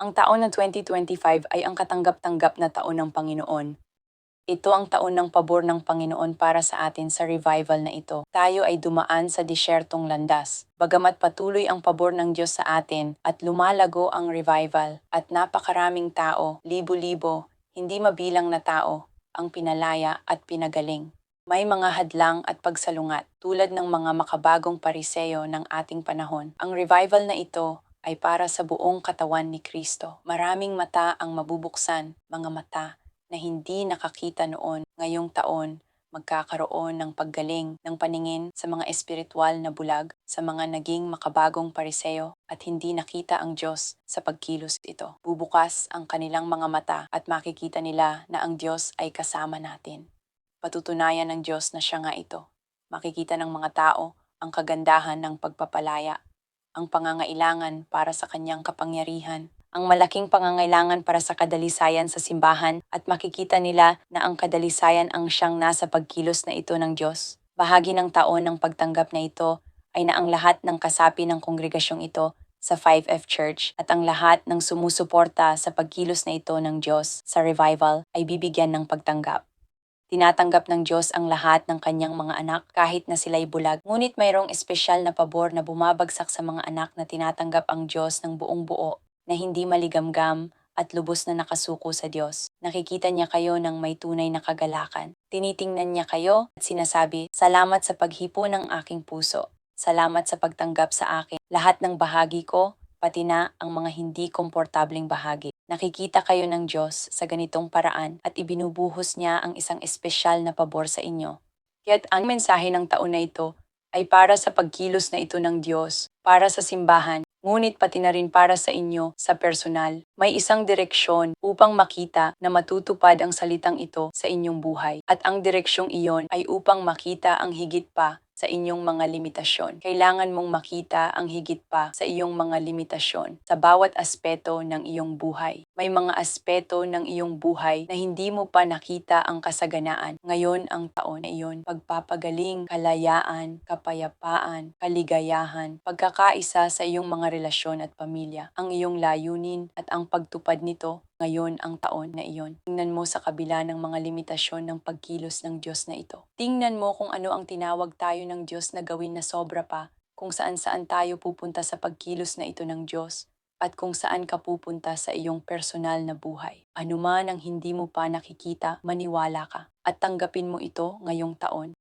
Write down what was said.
Ang taon ng 2025 ay ang katanggap-tanggap na taon ng Panginoon. Ito ang taon ng pabor ng Panginoon para sa atin sa revival na ito. Tayo ay dumaan sa disyertong landas. Bagamat patuloy ang pabor ng Diyos sa atin at lumalago ang revival at napakaraming tao, libo-libo, hindi mabilang na tao, ang pinalaya at pinagaling. May mga hadlang at pagsalungat tulad ng mga makabagong pariseyo ng ating panahon. Ang revival na ito ay para sa buong katawan ni Kristo. Maraming mata ang mabubuksan, mga mata na hindi nakakita noon ngayong taon magkakaroon ng paggaling ng paningin sa mga espiritual na bulag sa mga naging makabagong pariseo at hindi nakita ang Diyos sa pagkilos ito. Bubukas ang kanilang mga mata at makikita nila na ang Diyos ay kasama natin. Patutunayan ng Diyos na siya nga ito. Makikita ng mga tao ang kagandahan ng pagpapalaya, ang pangangailangan para sa kanyang kapangyarihan, ang malaking pangangailangan para sa kadalisayan sa simbahan at makikita nila na ang kadalisayan ang siyang nasa pagkilos na ito ng Diyos. Bahagi ng taon ng pagtanggap na ito ay na ang lahat ng kasapi ng kongregasyong ito sa 5F Church at ang lahat ng sumusuporta sa pagkilos na ito ng Diyos sa revival ay bibigyan ng pagtanggap. Tinatanggap ng Diyos ang lahat ng kanyang mga anak kahit na sila'y bulag. Ngunit mayroong espesyal na pabor na bumabagsak sa mga anak na tinatanggap ang Diyos ng buong buo na hindi maligamgam at lubos na nakasuko sa Diyos. Nakikita niya kayo ng may tunay na kagalakan. Tinitingnan niya kayo at sinasabi, Salamat sa paghipo ng aking puso. Salamat sa pagtanggap sa akin. Lahat ng bahagi ko, pati na ang mga hindi komportableng bahagi. Nakikita kayo ng Diyos sa ganitong paraan at ibinubuhos niya ang isang espesyal na pabor sa inyo. Kaya't ang mensahe ng taon na ito ay para sa pagkilos na ito ng Diyos, para sa simbahan, ngunit pati na rin para sa inyo sa personal. May isang direksyon upang makita na matutupad ang salitang ito sa inyong buhay. At ang direksyong iyon ay upang makita ang higit pa sa inyong mga limitasyon. Kailangan mong makita ang higit pa sa iyong mga limitasyon sa bawat aspeto ng iyong buhay. May mga aspeto ng iyong buhay na hindi mo pa nakita ang kasaganaan. Ngayon ang taon na iyon, pagpapagaling, kalayaan, kapayapaan, kaligayahan, pagkakaisa sa iyong mga relasyon at pamilya. Ang iyong layunin at ang pagtupad nito ngayon ang taon na iyon. Tingnan mo sa kabila ng mga limitasyon ng pagkilos ng Diyos na ito. Tingnan mo kung ano ang tinawag tayo ng Diyos na gawin na sobra pa, kung saan saan tayo pupunta sa pagkilos na ito ng Diyos, at kung saan ka pupunta sa iyong personal na buhay. Ano man ang hindi mo pa nakikita, maniwala ka at tanggapin mo ito ngayong taon.